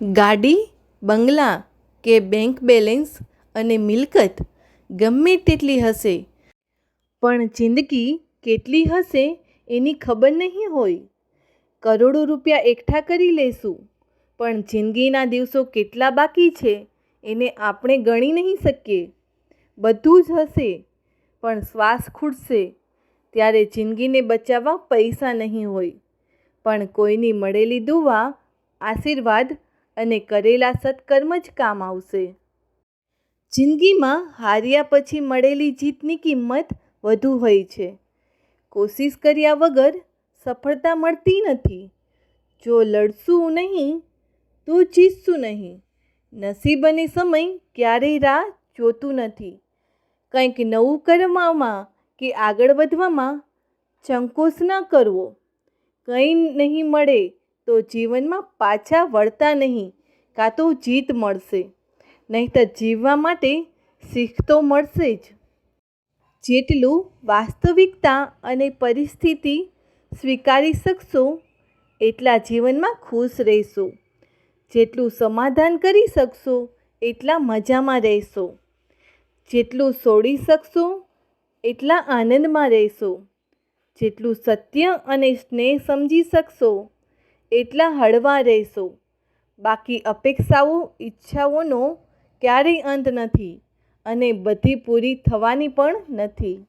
ગાડી, બંગલા કે બેંક બેલેન્સ અને મિલકત ગમે તેટલી હશે, પણ જિંદગી કેટલી હશે એની ખબર નહીં હોય. કરોડો રૂપિયા એકઠા કરી લઈશું પણ જિંદગીના દિવસો કેટલા બાકી છે એને આપણે ગણી નહીં શકીએ. બધું જ હશે, પણ શ્વાસ ખૂટશે, ત્યારે જિંદગીને બચાવવા પૈસા નહીં હોય. પણ કોઈની મળેલી દુવા આશીર્વાદ અને કરેલા સત્કર્મ જ કામ આવશે. જિંદગીમાં હાર્યા પછી મળેલી જીતની કિંમત વધુ હોય છે. કોશિશ કર્યા વગર સફળતા મળતી નથી. જો લડશું નહીં, તો જીતશું નહીં. નસીબ અને સમય ક્યારેય રાહ જોતું નથી. કંઈક નવું કરવામાં કે આગળ વધવામાં ચંકોસ ન કરવો. કંઈ નહીં મળે તો જીવનમાં પાછા વળતા નહીં, કાં તો જીત મળશે. નહીંતર જીવવા માટે શીખ તો મળશે જ. જેટલું વાસ્તવિકતા અને પરિસ્થિતિ સ્વીકારી શકશો, એટલા જીવનમાં ખુશ રહેશો. જેટલું સમાધાન કરી શકશો, એટલા મજામાં રહેશો. જેટલું છોડી શકશો, એટલા આનંદમાં રહેશો. જેટલું સત્ય અને સ્નેહ સમજી શકશો એટલા હળવા રહેશો. બાકી અપેક્ષાઓ, ઈચ્છાઓનો ક્યારેય અંત નથી અને બધી પૂરી થવાની પણ નથી.